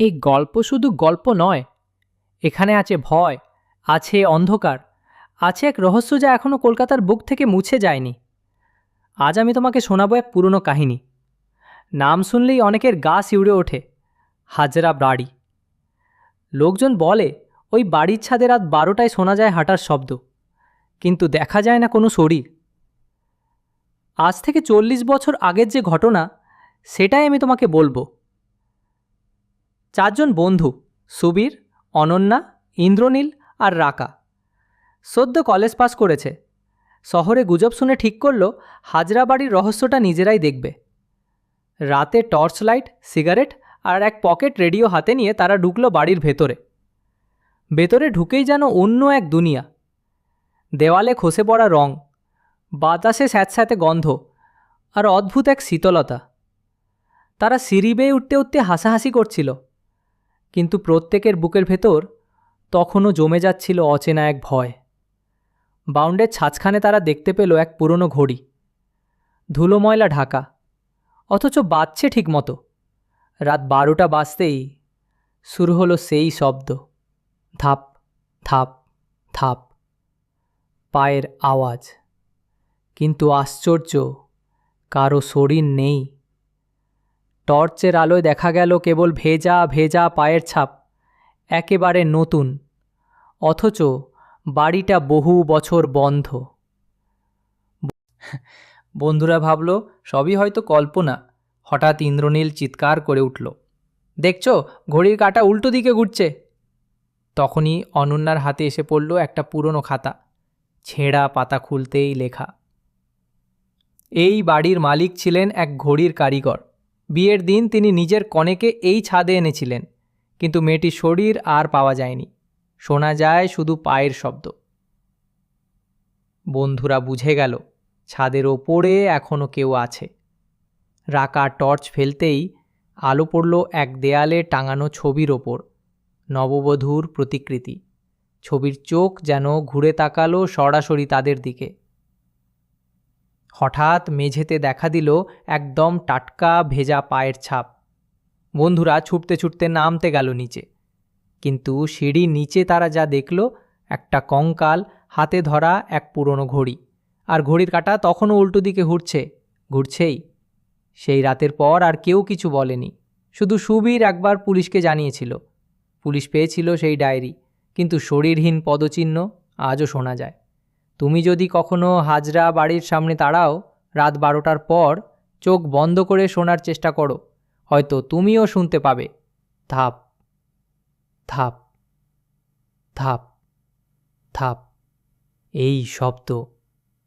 এই গল্প শুধু গল্প নয়, এখানে আছে ভয়, আছে অন্ধকার, আছে এক রহস্য যা এখনও কলকাতার বুক থেকে মুছে যায়নি। আজ আমি তোমাকে শোনাবো এক পুরনো কাহিনী। নাম শুনলেই অনেকের গা শিউড়ে ওঠে, হাজরা বাড়ি। লোকজন বলে, ওই বাড়ির ছাদে রাত বারোটায় শোনা যায় হাঁটার শব্দ, কিন্তু দেখা যায় না কোনো শরীর। আজ থেকে চল্লিশ বছর আগের যে ঘটনা, সেটাই আমি তোমাকে বলব। চারজন বন্ধু, সুবীর, অনন্যা, ইন্দ্রনীল আর রাকা। সদ্য কলেজ পাস করেছে। শহরে গুজব শুনে ঠিক করল, হাজরাবাড়ির রহস্যটা নিজেরাই দেখবে। রাতে টর্চ লাইট, সিগারেট আর এক পকেট রেডিও হাতে নিয়ে তারা ঢুকলো বাড়ির ভেতরে। ভেতরে ঢুকেই যেন অন্য এক দুনিয়া। দেওয়ালে খসে পড়া রং, বাতাসে স্যাঁতস্যাঁতে গন্ধ আর অদ্ভুত এক শীতলতা। তারা সিঁড়ি বেয়ে উঠতে উঠতে হাসাহাসি করছিল। কিন্তু প্রত্যেকের বুকের ভেতর তখনও জমে যাচ্ছিল অচেনা এক ভয়। বাউন্ডের ছাঁচখানে তারা দেখতে পেল এক পুরনো ঘড়ি। ধুলো ময়লা ঢাকা। অথচ বাজছে ঠিক মতো রাত বারোটা বাজতেই শুরু হলো সেই শব্দ। থাপ থাপ থাপ পায়ের আওয়াজ। কিন্তু আশ্চর্য, কারও শরীর নেই। টর্চের আলোয় দেখা গেল কেবল ভেজা ভেজা পায়ের ছাপ, একেবারে নতুন। অথচ বাড়িটা বহু বছর বন্ধ। বন্ধুরা ভাবল, সবই হয়তো কল্পনা। হঠাৎ ইন্দ্রনীল চিৎকার করে উঠল, দেখছ, ঘড়ির কাঁটা উল্টো দিকে ঘুরছে। তখনই অনন্যার হাতে এসে পড়ল একটা পুরনো খাতা, ছেঁড়া পাতা খুলতেই লেখা, এই বাড়ির মালিক ছিলেন এক ঘড়ির কারিগর। বিয়ের দিন তিনি নিজের কনেকে এই ছাদে এনেছিলেন, কিন্তু মেয়েটির শরীর আর পাওয়া যায়নি। শোনা যায় শুধু পায়ের শব্দ। বন্ধুরা বুঝে গেল, ছাদের ওপরে এখনও কেউ আছে। রাকা টর্চ ফেলতেই আলো পড়ল এক দেয়ালে টাঙানো ছবির ওপর, নববধূর প্রতিকৃতি। ছবির চোখ যেন ঘুরে তাকালো সরাসরি তাদের দিকে। হঠাৎ মেঝেতে দেখা দিল একদম টাটকা ভেজা পায়ের ছাপ। বন্ধুরা ছুটতে ছুটতে নামতে গেল নিচে। কিন্তু সিঁড়ি নিচে তারা যা দেখল, একটা কঙ্কাল হাতে ধরা এক পুরনো ঘড়ি। আর ঘড়ির কাঁটা তখনও উল্টো দিকে ঘুরছে। ঘুরছেই। সেই রাতের পর আর কেউ কিছু বলেনি। শুধু সুবীর একবার পুলিশকে জানিয়েছিল। পুলিশ পেয়েছিল সেই ডায়েরি। কিন্তু শরীরহীন পদচিহ্ন আজও শোনা যায়। তুমি যদি কখনো হাজরা বাড়ির সামনে তাড়াও রাত বারোটার পর, চোখ বন্ধ করে শোনার চেষ্টা করো, হয়তো তুমিও শুনতে পাবে। ধাপ ধাপ ধাপ ধাপ, এই শব্দ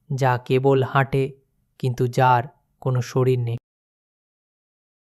যা কেবল হাঁটে, কিন্তু যার কোনো শরীর নেই।